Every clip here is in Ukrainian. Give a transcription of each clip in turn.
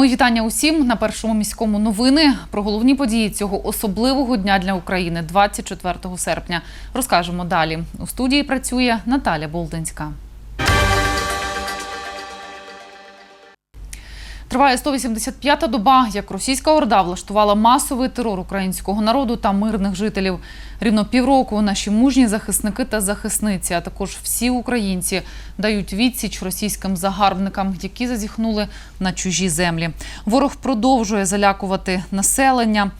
Мої вітання усім на першому міському новини про головні події цього особливого дня для України 24 серпня. Розкажемо далі. У студії працює Наталя Болдинська. Триває 185-та доба, як російська орда влаштувала масовий терор українського народу та мирних жителів. Рівно півроку наші мужні захисники та захисниці, а також всі українці дають відсіч російським загарбникам, які зазіхнули на чужі землі. Ворог продовжує залякувати населення.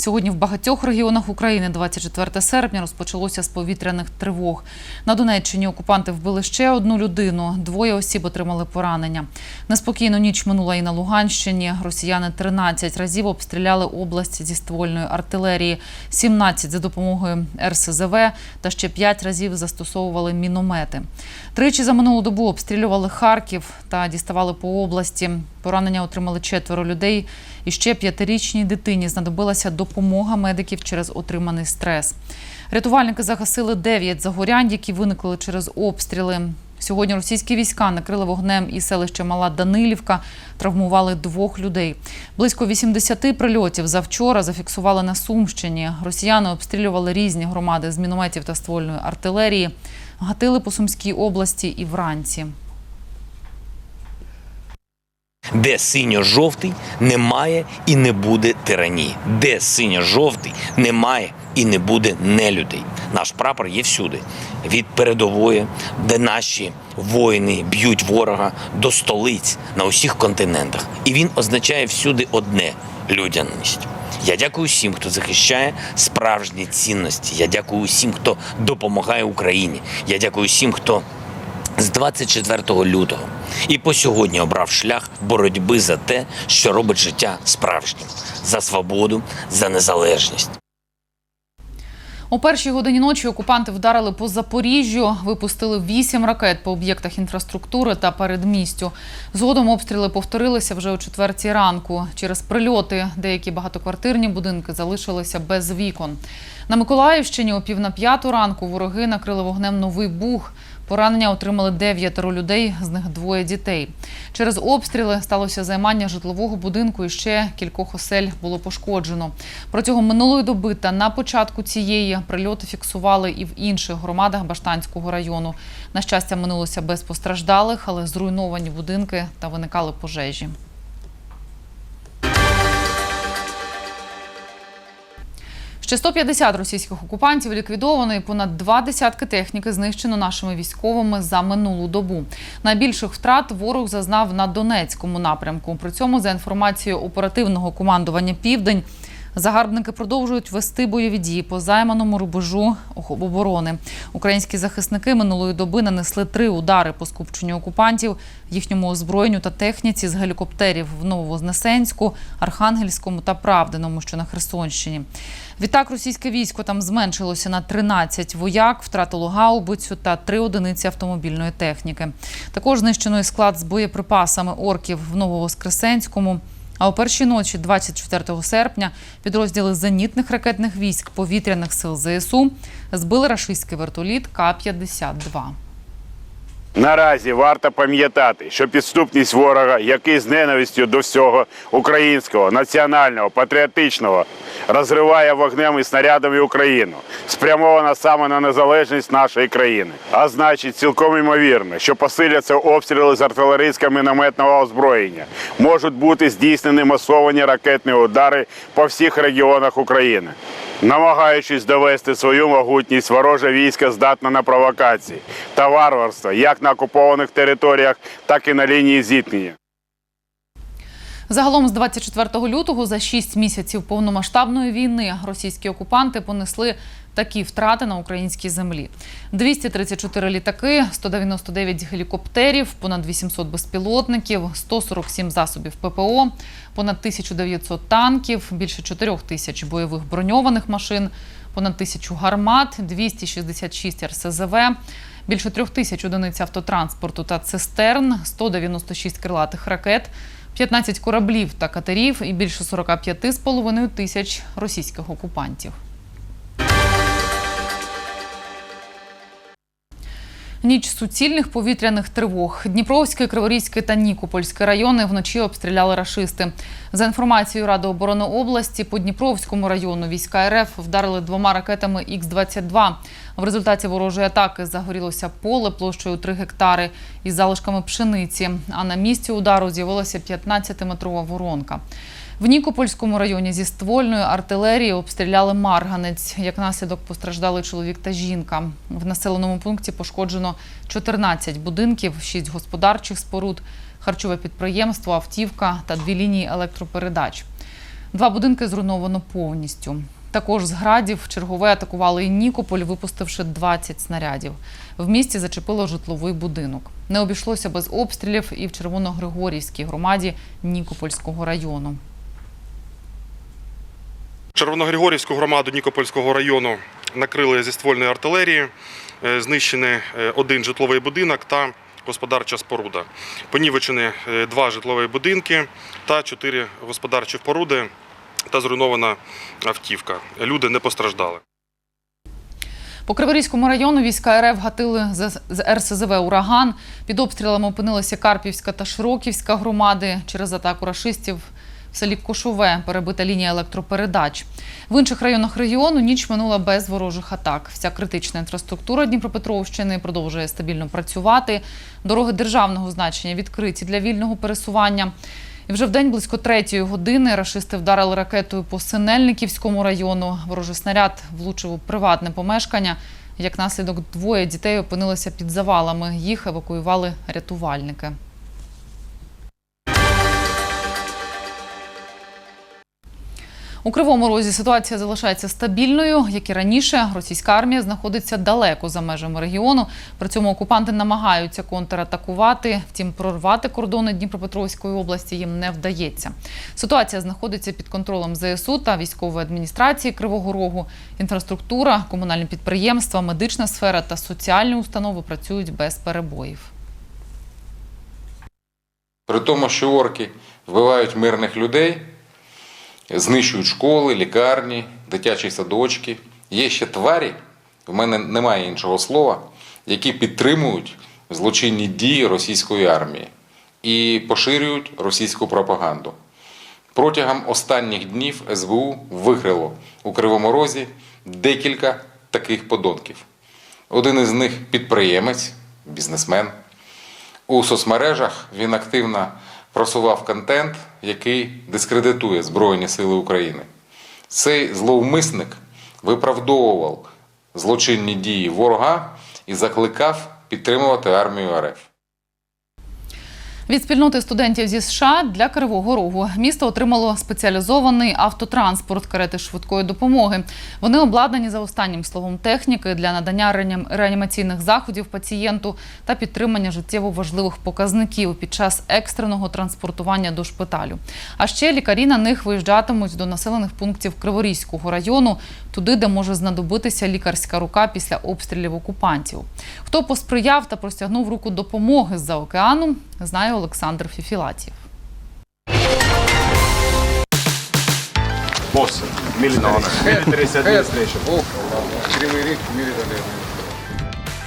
Сьогодні в багатьох регіонах України 24 серпня розпочалося з повітряних тривог. На Донеччині окупанти вбили ще одну людину. Двоє осіб отримали поранення. Неспокійну ніч минула і на Луганщині. Росіяни 13 разів обстріляли область зі ствольної артилерії, 17 за допомогою РСЗВ та ще 5 разів застосовували міномети. Тричі за минулу добу обстрілювали Харків та діставали по області. Поранення отримали четверо людей. І ще п'ятирічній дитині знадобилася допомога медиків через отриманий стрес. Рятувальники загасили дев'ять загорянь, які виникли через обстріли. Сьогодні російські війська накрили вогнем і селище Мала Данилівка, травмували двох людей. Близько 80 прильотів завчора зафіксували на Сумщині. Росіяни обстрілювали різні громади з мінометів та ствольної артилерії, гатили по Сумській області і вранці. Де синьо-жовтий немає і не буде тиранії. Де синьо-жовтий немає і не буде нелюдей. Наш прапор є всюди. Від передової, де наші воїни б'ють ворога до столиць на усіх континентах. І він означає всюди одне людяність. Я дякую всім, хто захищає справжні цінності. Я дякую усім, хто допомагає Україні. Я дякую всім, хто з 24 лютого і по сьогодні обрав шлях боротьби за те, що робить життя справжнім, за свободу, за незалежність. У першій годині ночі окупанти вдарили по Запоріжжю, випустили вісім ракет по об'єктах інфраструктури та передмістю. Згодом обстріли повторилися вже о четвертій ранку. Через прильоти деякі багатоквартирні будинки залишилися без вікон. На Миколаївщині о пів на п'яту ранку вороги накрили вогнем новий бух. Поранення отримали дев'ятеро людей, з них двоє дітей. Через обстріли сталося займання житлового будинку і ще кількох осель було пошкоджено. Протягом минулої доби та на початку цієї прильоти фіксували і в інших громадах Баштанського району. На щастя, минулося без постраждалих, але зруйновані будинки та виникали пожежі. Ще 150 російських окупантів ліквідовано і понад два десятки техніки знищено нашими військовими за минулу добу. Найбільших втрат ворог зазнав на Донецькому напрямку. При цьому, за інформацією оперативного командування Південь, загарбники продовжують вести бойові дії по займаному рубежу оборони. Українські захисники минулої доби нанесли три удари по скупченню окупантів, їхньому озброєнню та техніці з гелікоптерів в Нововознесенську, Архангельському та Правдиному, що на Херсонщині. Відтак російське військо там зменшилося на 13 вояк, втратило гаубицю та три одиниці автомобільної техніки. Також знищено склад з боєприпасами орків в Нововоскресенському. А у першій ночі, 24 серпня, підрозділи зенітних ракетних військ повітряних сил ЗСУ збили рашистський вертоліт К-52. Наразі варто пам'ятати, що підступність ворога, який з ненавистю до всього українського, національного, патріотичного розриває вогнем і снарядами Україну, спрямована саме на незалежність нашої країни. А значить, цілком ймовірно, що посиляться обстріли з артилерійсько-мінометного озброєння, можуть бути здійснені масовані ракетні удари по всіх регіонах України. Намагаючись довести свою могутність, вороже військо здатне на провокації та варварство як на окупованих територіях, так і на лінії зіткнення. Загалом з 24 лютого за 6 місяців повномасштабної війни російські окупанти понесли такі втрати на українській землі: 234 літаки, 199 гелікоптерів, понад 800 безпілотників, 147 засобів ППО, понад 1900 танків, більше 4 тисяч бойових броньованих машин, понад тисячу гармат, 266 РСЗВ. Більше трьох тисяч одиниць автотранспорту та цистерн, 196 крилатих ракет, 15 кораблів та катерів і більше 45,5 тисяч російських окупантів. Ніч суцільних повітряних тривог. Дніпровський, Криворізький та Нікопольський райони вночі обстріляли рашисти. За інформацією Ради оборони області, по Дніпровському району війська РФ вдарили двома ракетами Х-22. В результаті ворожої атаки загорілося поле площею 3 гектари із залишками пшениці. А на місці удару з'явилася 15-метрова воронка. В Нікопольському районі зі ствольної артилерії обстріляли Марганець. Як наслідок постраждали чоловік та жінка. В населеному пункті пошкоджено 14 будинків, 6 господарчих споруд, харчове підприємство, автівка та дві лінії електропередач. Два будинки зруйновано повністю. Також з градів чергове атакували і Нікополь, випустивши 20 снарядів. В місті зачепило житловий будинок. Не обійшлося без обстрілів і в Червоногригорівській громаді Нікопольського району. Червоногригорівську громаду Нікопольського району накрили зі ствольної артилерії, Е, знищений е, один житловий будинок та господарча споруда. Понівечені е, два житлові будинки та чотири господарчі споруди та зруйнована автівка. Люди не постраждали. По Криворізькому району війська РФ гатили з РСЗВ «Ураган». Під обстрілами опинилися Карпівська та Широківська громади. Через атаку рашистів в селі Кошове перебита лінія електропередач. В інших районах регіону ніч минула без ворожих атак. Вся критична інфраструктура Дніпропетровщини продовжує стабільно працювати. Дороги державного значення відкриті для вільного пересування. І вже в день близько третьої години рашисти вдарили ракетою по Синельниківському району. Ворожий снаряд влучив у приватне помешкання. Як наслідок, двоє дітей опинилися під завалами. Їх евакуювали рятувальники. У Кривому Розі ситуація залишається стабільною. Як і раніше, російська армія знаходиться далеко за межами регіону. При цьому окупанти намагаються контратакувати. Втім, прорвати кордони Дніпропетровської області їм не вдається. Ситуація знаходиться під контролем ЗСУ та військової адміністрації Кривого Рогу. Інфраструктура, комунальні підприємства, медична сфера та соціальні установи працюють без перебоїв. При тому, що орки вбивають мирних людей, знищують школи, лікарні, дитячі садочки. Є ще тварі, в мене немає іншого слова, які підтримують злочинні дії російської армії і поширюють російську пропаганду. Протягом останніх днів СБУ викрило у Кривому Розі декілька таких подонків. Один із них підприємець, бізнесмен. У соцмережах він активно просував контент, який дискредитує Збройні Сили України. Цей зловмисник виправдовував злочинні дії ворога і закликав підтримувати армію РФ. Від спільноти студентів зі США для Кривого Рогу місто отримало спеціалізований автотранспорт карети швидкої допомоги. Вони обладнані за останнім словом техніки для надання реанімаційних заходів пацієнту та підтримання життєво важливих показників під час екстреного транспортування до шпиталю. А ще лікарі на них виїжджатимуть до населених пунктів Криворізького району, туди, де може знадобитися лікарська рука після обстрілів окупантів. Хто посприяв та простягнув руку допомоги з-за океану, знає Олександр Фіфілатів. Босс, рік, administration.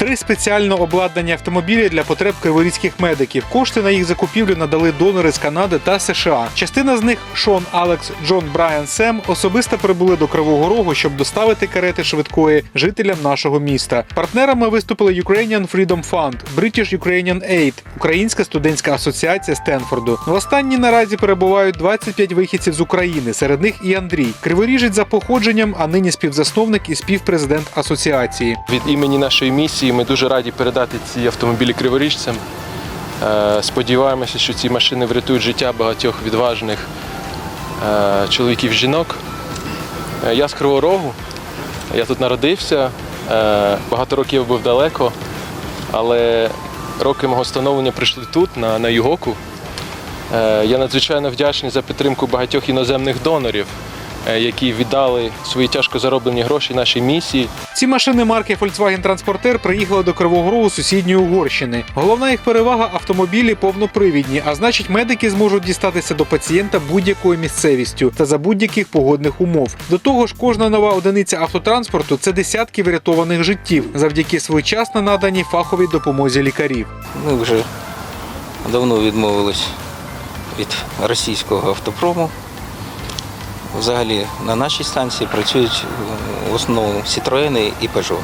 Три спеціально обладнані автомобілі для потреб криворізьких медиків. Кошти на їх закупівлю надали донори з Канади та США. Частина з них Шон Алекс, Джон Брайан Сем особисто прибули до Кривого Рогу, щоб доставити карети швидкої жителям нашого міста. Партнерами виступили Ukrainian Freedom Fund, British Ukrainian Aid, Українська студентська асоціація Стенфорду. В останній наразі перебувають 25 вихідців з України. Серед них і Андрій, криворіжець за походженням, а нині співзасновник і співпрезидент асоціації. Від імені нашої місії ми дуже раді передати ці автомобілі криворіжцям. Е, Сподіваємося, що ці машини врятують життя багатьох відважних е, чоловіків жінок. Е, Я з Кривого Рогу, я тут народився, багато років був далеко, але роки мого становлення прийшли тут, на, на Югоку. Я надзвичайно вдячний за підтримку багатьох іноземних донорів, які віддали свої тяжко зароблені гроші нашій місії. Ці машини марки Volkswagen Transporter приїхали до Кривого Рогу сусідньої Угорщини. Головна їх перевага автомобілі повнопривідні, а значить, медики зможуть дістатися до пацієнта будь-якою місцевістю та за будь-яких погодних умов. До того ж, кожна нова одиниця автотранспорту це десятки врятованих життів завдяки своєчасно наданій фаховій допомозі лікарів. Ми вже давно відмовились від російського автопрому. Взагалі на нашій станції працюють е, в основному Citroën і Peugeot.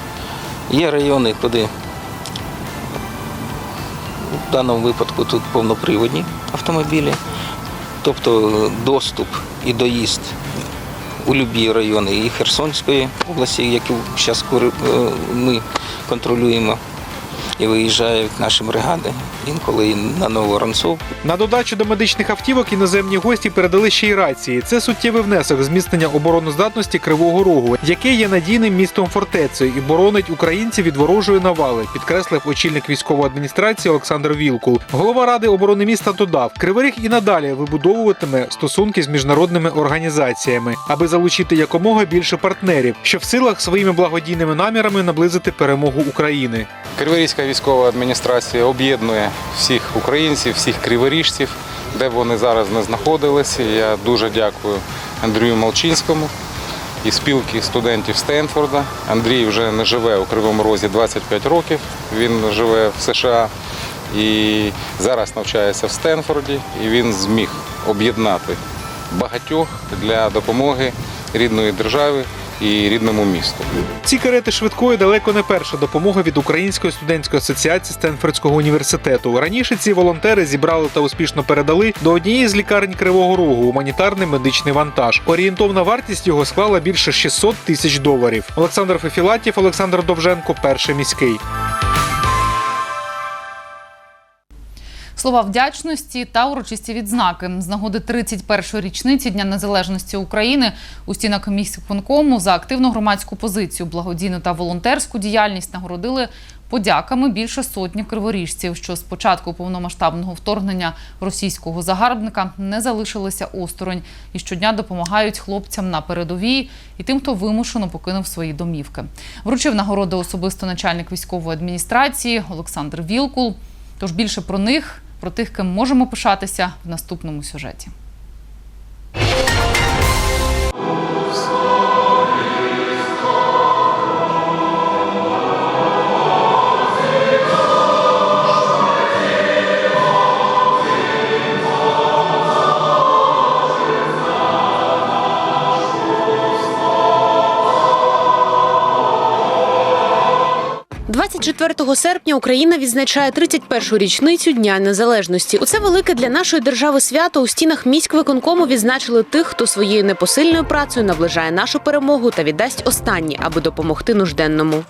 Є райони, куди в даному випадку тут повноприводні автомобілі, тобто е, доступ і доїзд у любі райони і Херсонської області, яку зараз ми контролюємо, і виїжджають наші бригади, інколи і на Новоранцов. На додачу до медичних автівок іноземні гості передали ще й рації. Це суттєвий внесок в зміцнення обороноздатності Кривого Рогу, яке є надійним містом фортецею і боронить українців від ворожої навали, підкреслив очільник військової адміністрації Олександр Вілкул. Голова ради оборони міста додав, Кривий Ріг і надалі вибудовуватиме стосунки з міжнародними організаціями, аби залучити якомога більше партнерів, що в силах своїми благодійними намірами наблизити перемогу України. Криворізька військова адміністрація об'єднує всіх українців, всіх криворіжців, де б вони зараз не знаходилися. Я дуже дякую Андрію Молчинському і спілки студентів Стенфорда. Андрій вже не живе у Кривому Розі 25 років. Він живе в США і зараз навчається в Стенфорді. І він зміг об'єднати багатьох для допомоги рідної держави і рідному місту. Ці карети швидкої далеко не перша допомога від Української студентської асоціації Стенфордського університету. Раніше ці волонтери зібрали та успішно передали до однієї з лікарень Кривого Рогу гуманітарний медичний вантаж. Орієнтовна вартість його склала більше 600 тисяч доларів. Олександр Фефілатів, Олександр Довженко, перший міський. Слова вдячності та урочисті відзнаки з нагоди 31-ї річниці Дня Незалежності України у стінах міськвиконкому за активну громадську позицію, благодійну та волонтерську діяльність нагородили подяками більше сотні криворіжців, що з початку повномасштабного вторгнення російського загарбника не залишилися осторонь і щодня допомагають хлопцям на передовій і тим, хто вимушено покинув свої домівки. Вручив нагороди особисто начальник військової адміністрації Олександр Вілкул. Тож більше про них, про тих, ким можемо пишатися в наступному сюжеті. – 24 серпня Україна відзначає 31-шу річницю Дня Незалежності. У це велике для нашої держави свято у стінах міськвиконкому відзначили тих, хто своєю непосильною працею наближає нашу перемогу та віддасть останні, аби допомогти нужденному.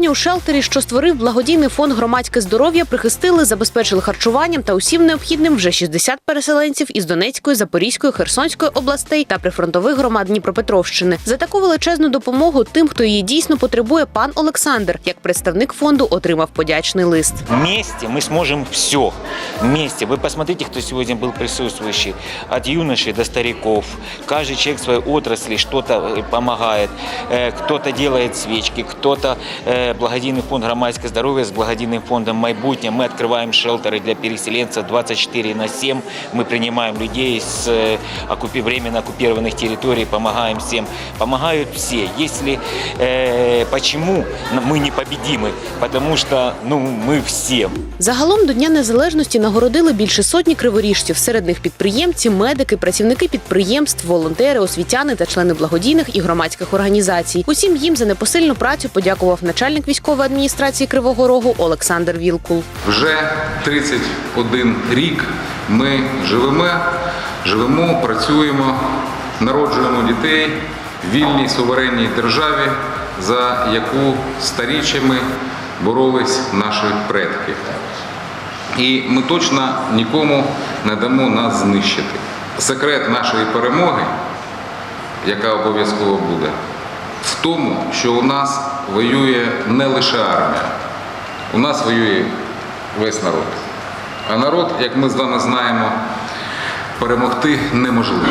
початку червня у шелтері, що створив благодійний фонд громадське здоров'я, прихистили, забезпечили харчуванням та усім необхідним вже 60 переселенців із Донецької, Запорізької, Херсонської областей та прифронтових громад Дніпропетровщини. За таку величезну допомогу тим, хто її дійсно потребує, пан Олександр, як представник фонду, отримав подячний лист. Вместе мы сможем все. Вместе. Вы посмотрите, кто сегодня был присутствующий. От юношей до стариков. Каждый человек в своей отрасли что-то э, помогает. Э, Кто-то делает свечки, кто-то э, благодійный фонд «Громадское здоровье» с благодійным фондом «Майбутнє». Мы открываем шелтеры для переселенцев 24 на 7. Мы принимаем людей с э, оккупи- временно оккупированных территорий, помогаем всем. Помогают все. Если э, почему мы непобедимы? Потому что ну, мы все. Загалом до Дня Незалежності нагородили більше сотні криворіжців. Серед них підприємці, медики, працівники підприємств, волонтери, освітяни та члени благодійних і громадських організацій. Усім їм за непосильну працю подякував начальник військової адміністрації Кривого Рогу Олександр Вілкул. Вже 31 рік ми живемо, живемо, працюємо, народжуємо дітей в вільній суверенній державі, за яку старічами боролись наші предки. І ми точно нікому не дамо нас знищити. Секрет нашої перемоги, яка обов'язково буде, в тому, що у нас воює не лише армія, у нас воює весь народ. А народ, як ми з вами знаємо, перемогти неможливо.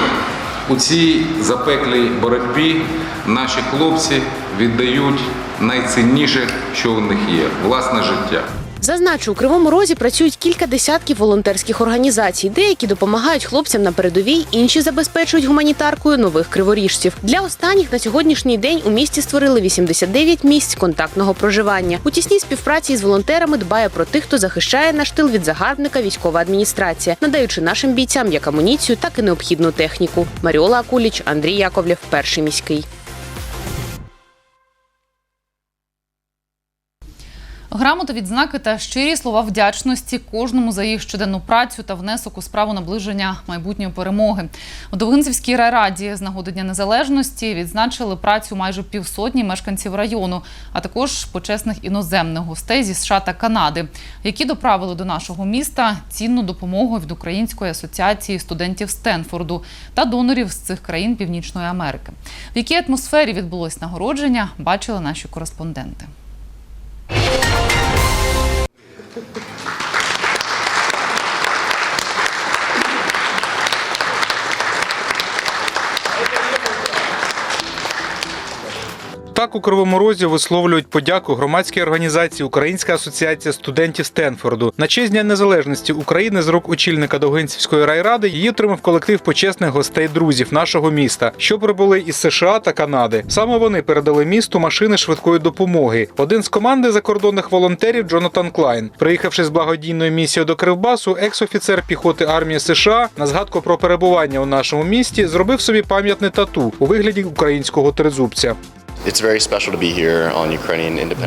У цій запеклій боротьбі наші хлопці віддають найцінніше, що у них є власне життя. Зазначу, у Кривому Розі працюють кілька десятків волонтерських організацій. Деякі допомагають хлопцям на передовій, інші забезпечують гуманітаркою нових криворіжців. Для останніх на сьогоднішній день у місті створили 89 місць контактного проживання. У тісній співпраці з волонтерами дбає про тих, хто захищає наш тил від загарбника військова адміністрація, надаючи нашим бійцям як амуніцію, так і необхідну техніку. Маріола Акуліч, Андрій Яковлєв, перший міський. Грамоти, відзнаки та щирі слова вдячності кожному за їх щоденну працю та внесок у справу наближення майбутньої перемоги. У Довгинцівській райраді з нагоди Дня Незалежності відзначили працю майже півсотні мешканців району, а також почесних іноземних гостей зі США та Канади, які доправили до нашого міста цінну допомогу від Української асоціації студентів Стенфорду та донорів з цих країн Північної Америки. В якій атмосфері відбулось нагородження, бачили наші кореспонденти. Thank you. Так у Кривому Розі висловлюють подяку громадській організації Українська асоціація студентів Стенфорду. На честь Дня незалежності України з рук очільника Довгинцівської райради її отримав колектив почесних гостей друзів нашого міста, що прибули із США та Канади. Саме вони передали місту машини швидкої допомоги. Один з команди закордонних волонтерів Джонатан Клайн, приїхавши з благодійною місією до Кривбасу, екс-офіцер піхоти армії США на згадку про перебування у нашому місті зробив собі пам'ятне тату у вигляді українського тризубця.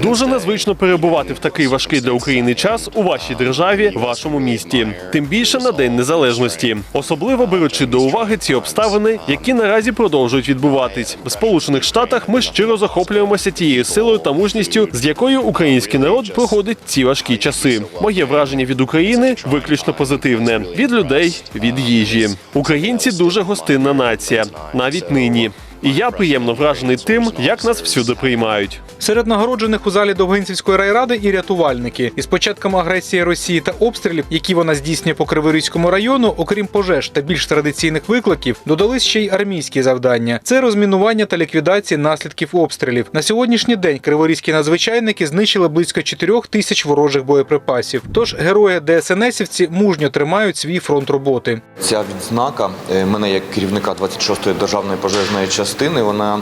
Дуже незвично перебувати в такий важкий для України час у вашій державі, вашому місті, тим більше на день незалежності, особливо беручи до уваги ці обставини, які наразі продовжують відбуватись в Сполучених Штатах. Ми щиро захоплюємося тією силою та мужністю, з якою український народ проходить ці важкі часи. Моє враження від України виключно позитивне від людей, від їжі. Українці дуже гостинна нація, навіть нині. І я приємно вражений тим, як нас всюди приймають. Серед нагороджених у залі Довгинцівської райради і рятувальники. Із початком агресії Росії та обстрілів, які вона здійснює по Криворізькому району, окрім пожеж та більш традиційних викликів, додались ще й армійські завдання: це розмінування та ліквідація наслідків обстрілів. На сьогоднішній день криворізькі надзвичайники знищили близько 4 тисяч ворожих боєприпасів. Тож герої ДСНСівці мужньо тримають свій фронт роботи. Ця відзнака е, мене як керівника 26-ї державної пожежної частини, вона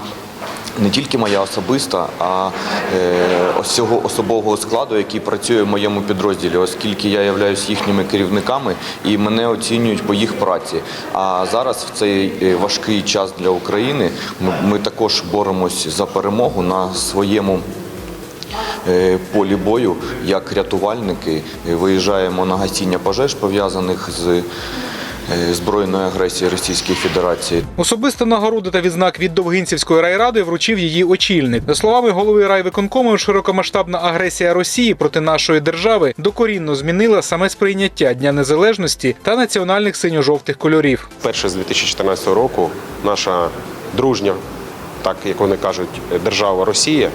не тільки моя особиста, а е, ось цього особового складу, який працює в моєму підрозділі, оскільки я являюсь їхніми керівниками і мене оцінюють по їх праці. А зараз в цей е, важкий час для України ми, також боремось за перемогу на своєму е, полі бою як рятувальники виїжджаємо на гасіння пожеж пов'язаних з е, збройною агресією Російської Федерації. Особисто нагороди та відзнак від Довгинцівської райради вручив її очільник. За словами голови райвиконкому, широкомасштабна агресія Росії проти нашої держави докорінно змінила саме сприйняття Дня Незалежності та національних синьо-жовтих кольорів. Перше з 2014 року наша дружня, так як вони кажуть, держава Росія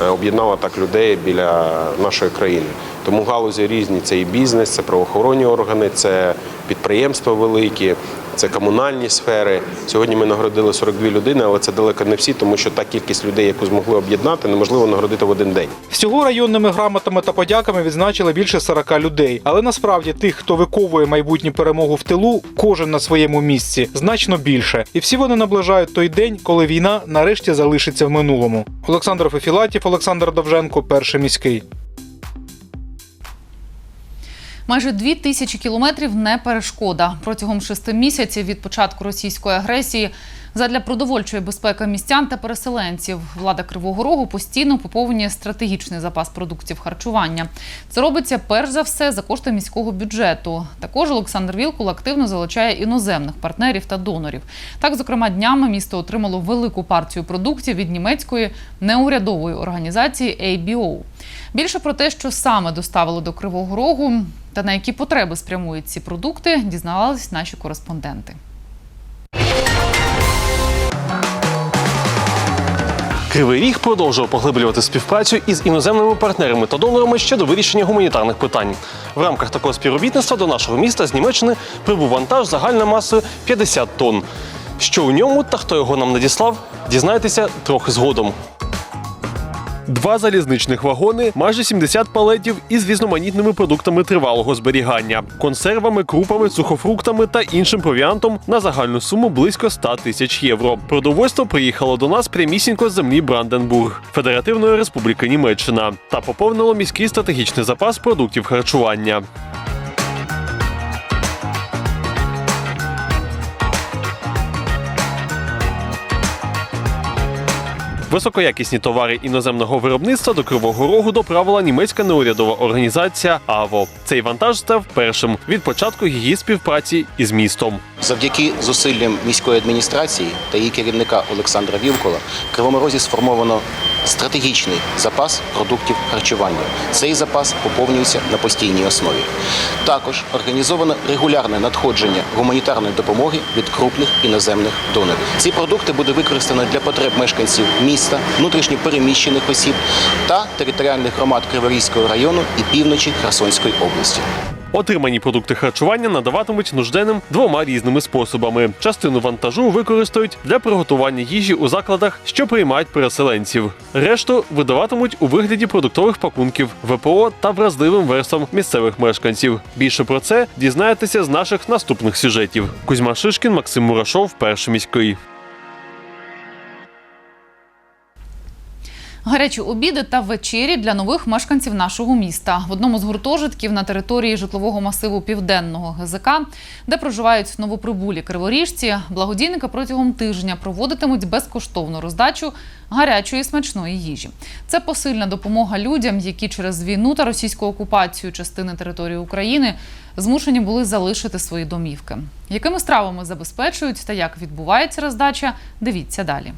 е, об'єднала так людей біля нашої країни. Тому галузі різні це і бізнес, це правоохоронні органи, це підприємства великі, це комунальні сфери. Сьогодні ми нагородили 42 людини, але це далеко не всі, тому що та кількість людей, яку змогли об'єднати, неможливо нагородити в один день. Всього районними грамотами та подяками відзначили більше 40 людей. Але насправді тих, хто виковує майбутню перемогу в тилу, кожен на своєму місці, значно більше. І всі вони наближають той день, коли війна нарешті залишиться в минулому. Олександр Фефілатів, Олександр Довженко, перший міський. Майже дві тисячі кілометрів не перешкода. Протягом шести місяців від початку російської агресії задля продовольчої безпеки містян та переселенців влада Кривого Рогу постійно поповнює стратегічний запас продуктів харчування. Це робиться перш за все за кошти міського бюджету. Також Олександр Вілкул активно залучає іноземних партнерів та донорів. Так, зокрема, днями місто отримало велику партію продуктів від німецької неурядової організації ABO. Більше про те, що саме доставили до Кривого Рогу та на які потреби спрямують ці продукти, дізнавались наші кореспонденти. Кривий Ріг продовжує поглиблювати співпрацю із іноземними партнерами та донорами щодо вирішення гуманітарних питань. В рамках такого співробітництва до нашого міста з Німеччини прибув вантаж загальною масою 50 тонн. Що у ньому та хто його нам надіслав, дізнаєтеся трохи згодом. Два залізничних вагони, майже 70 палетів із різноманітними продуктами тривалого зберігання, консервами, крупами, сухофруктами та іншим провіантом на загальну суму близько 100 тисяч євро. Продовольство приїхало до нас прямісінько з землі Бранденбург, Федеративної Республіки Німеччина, та поповнило міський стратегічний запас продуктів харчування. Високоякісні товари іноземного виробництва до Кривого Рогу доправила німецька неурядова організація АВО. Цей вантаж став першим від початку її співпраці із містом. Завдяки зусиллям міської адміністрації та її керівника Олександра Вілкола в Кривому Розі сформовано стратегічний запас продуктів харчування. Цей запас поповнюється на постійній основі. Також організовано регулярне надходження гуманітарної допомоги від крупних іноземних донорів. Ці продукти буде використано для потреб мешканців міста, внутрішньо переміщених осіб та територіальних громад Криворізького району і півночі Херсонської області. Отримані продукти харчування надаватимуть нужденним двома різними способами. Частину вантажу використають для приготування їжі у закладах, що приймають переселенців. Решту видаватимуть у вигляді продуктових пакунків ВПО та вразливим верствам місцевих мешканців. Більше про це дізнаєтеся з наших наступних сюжетів. Кузьма Шишкін, Максим Мурашов, перший міський. Гарячі обіди та вечері для нових мешканців нашого міста в одному з гуртожитків на території житлового масиву південного ГЗК, де проживають новоприбулі криворіжці, благодійники протягом тижня проводитимуть безкоштовну роздачу гарячої смачної їжі. Це посильна допомога людям, які через війну та російську окупацію частини території України змушені були залишити свої домівки. Якими стравами забезпечують та як відбувається роздача? Дивіться далі.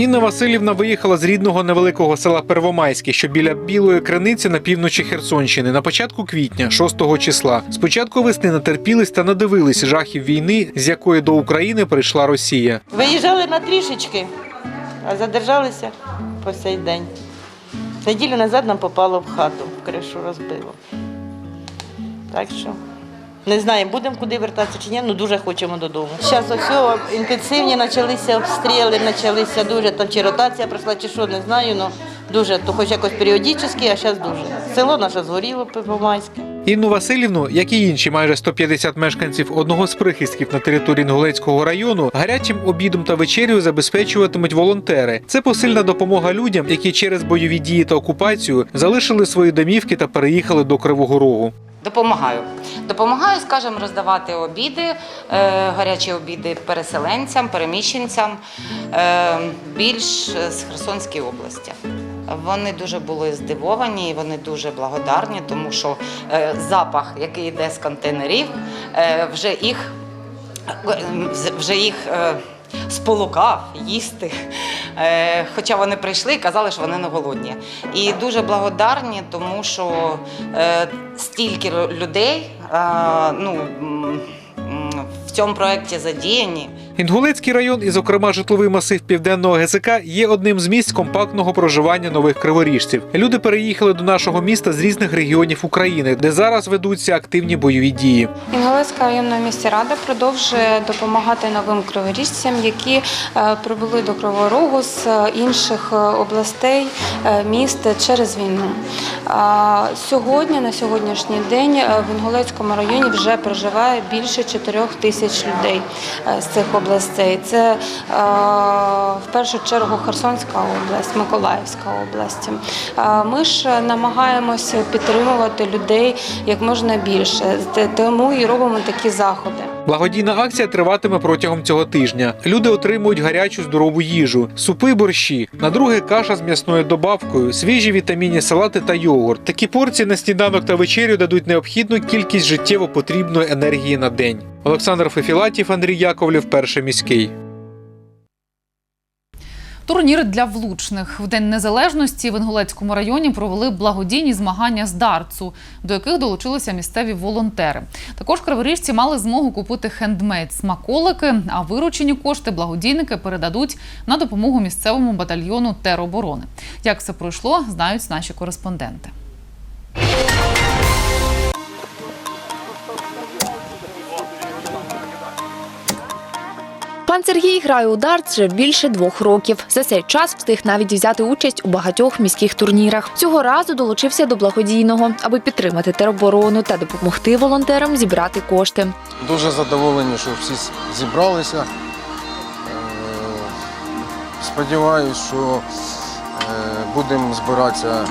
Інна Васильівна виїхала з рідного невеликого села Первомайське, що біля білої криниці на півночі Херсонщини, на початку квітня, 6 числа. Спочатку весни натерпілись та надивились жахів війни, з якої до України прийшла Росія. Виїжджали на трішечки, а задержалися по цей день. Неділю назад нам попало в хату, в кришу розбило. Так що не знаємо, будемо куди вертатися чи ні, але дуже хочемо додому. Зараз ось інтенсивні почалися обстріли, почалися дуже, там чи ротація пройшла, чи що, не знаю, але дуже, то хоч якось періодично, а зараз дуже. Село наше згоріло Первомайське. Інну Васильівну, як і інші майже 150 мешканців одного з прихистків на території Інгулецького району, гарячим обідом та вечерю забезпечуватимуть волонтери. Це посильна допомога людям, які через бойові дії та окупацію залишили свої домівки та переїхали до Кривого Рогу. Допомагаю. Допомагаю, скажімо, роздавати обіди, е, гарячі обіди переселенцям, переміщенцям е, більш з Херсонської області. Вони дуже були здивовані, і вони дуже благодарні, тому що е, запах, який йде з контейнерів, вже їх вже їх сполукав їсти. Е, Хоча вони прийшли і казали, що вони не голодні. І дуже благодарні, тому що е, стільки людей е, ну, в цьому проєкті задіяні. Інгулецький район, і, зокрема, житловий масив південного ГЗК, є одним з місць компактного проживання нових криворіжців. Люди переїхали до нашого міста з різних регіонів України, де зараз ведуться активні бойові дії. Інгулецька районна міська рада продовжує допомагати новим криворіжцям, які е, прибули до Кривого з е, інших е, областей міст через війну. Сьогодні, на сьогоднішній день, в Інгулецькому районі вже проживає більше 4 тисяч людей з цих областей. Це е, в першу чергу Херсонська область, Миколаївська область. Е, Ми ж намагаємося підтримувати людей як можна більше, тому і робимо такі заходи. Благодійна акція триватиме протягом цього тижня. Люди отримують гарячу здорову їжу, супи, борщі, на друге каша з м'ясною добавкою, свіжі вітамінні салати та йогурт. Такі порції на сніданок та вечерю дадуть необхідну кількість життєво потрібної енергії на день. Олександр Фефілатів, Андрій Яковлів, перший міський. Турнір для влучних в День Незалежності в Інгулецькому районі провели благодійні змагання з дарцу, до яких долучилися місцеві волонтери. Також криворіжці мали змогу купити хендмейд смаколики, а виручені кошти благодійники передадуть на допомогу місцевому батальйону тероборони. Як все пройшло, знають наші кореспонденти. Пан Сергій грає у дартс вже більше двох років. За цей час встиг навіть взяти участь у багатьох міських турнірах. Цього разу долучився до благодійного, аби підтримати тероборону та допомогти волонтерам зібрати кошти. Дуже задоволені, що всі зібралися. Е, Сподіваюсь, що е, будемо збиратися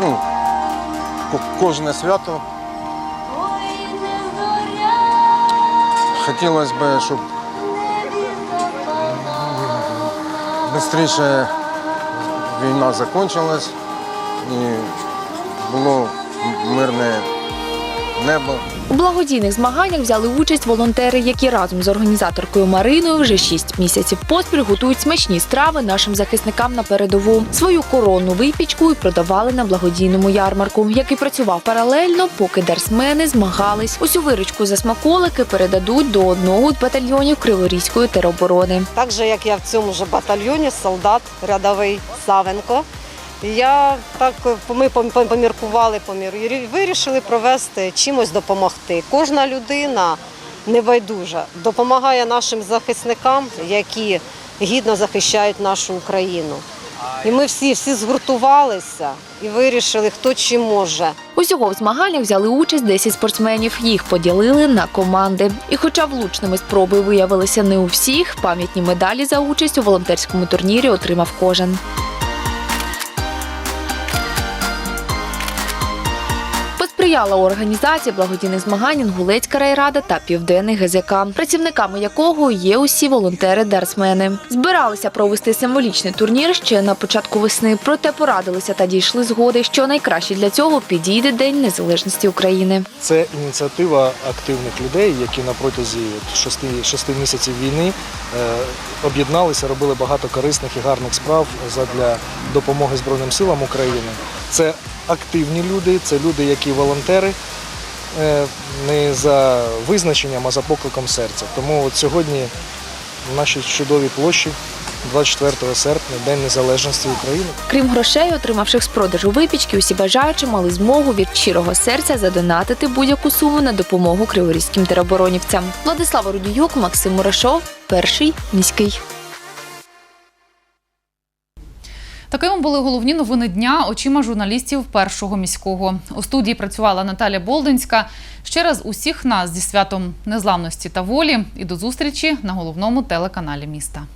ну, кожне свято. Хотілося б, щоб швидше війна закінчилась і було мирне небо. У благодійних змаганнях взяли участь волонтери, які разом з організаторкою Мариною вже шість місяців поспіль готують смачні страви нашим захисникам на передову. Свою коронну випічку і продавали на благодійному ярмарку, який працював паралельно, поки дарсмени змагались. Усю виручку за смаколики передадуть до одного з батальйонів Криворізької тероборони. Так же, як я в цьому ж батальйоні, солдат рядовий Савенко. Я так ми пом- поміркували, помір вирішили провести чимось допомогти. Кожна людина небайдужа допомагає нашим захисникам, які гідно захищають нашу Україну. І ми всі, всі згуртувалися і вирішили, хто чим може. Усього в змаганнях взяли участь 10 спортсменів. Їх поділили на команди. І хоча влучними спроби виявилися не у всіх, пам'ятні медалі за участь у волонтерському турнірі отримав кожен. Посприяла у організації благодійних змагань Інгулецька райрада та Південний ГЗК, працівниками якого є усі волонтери-дарсмени. Збиралися провести символічний турнір ще на початку весни, проте порадилися та дійшли згоди, що найкраще для цього підійде День Незалежності України. Це ініціатива активних людей, які на протязі от шести, шести місяців війни е, об'єдналися, робили багато корисних і гарних справ для допомоги Збройним силам України. Це активні люди, це люди, які волонтери. е, Не за визначенням, а за покликом серця. Тому от сьогодні в нашій чудовій площі, 24 серпня, День Незалежності України. Крім грошей, отримавших з продажу випічки, усі бажаючі мали змогу від щирого серця задонатити будь-яку суму на допомогу криворізьким тероборонівцям. Владислава Рудіюк, Максим Мурашов, перший міський. Такими були головні новини дня очима журналістів першого міського. У студії працювала Наталя Болдинська. Ще раз усіх нас зі святом незламності та волі і до зустрічі на головному телеканалі міста.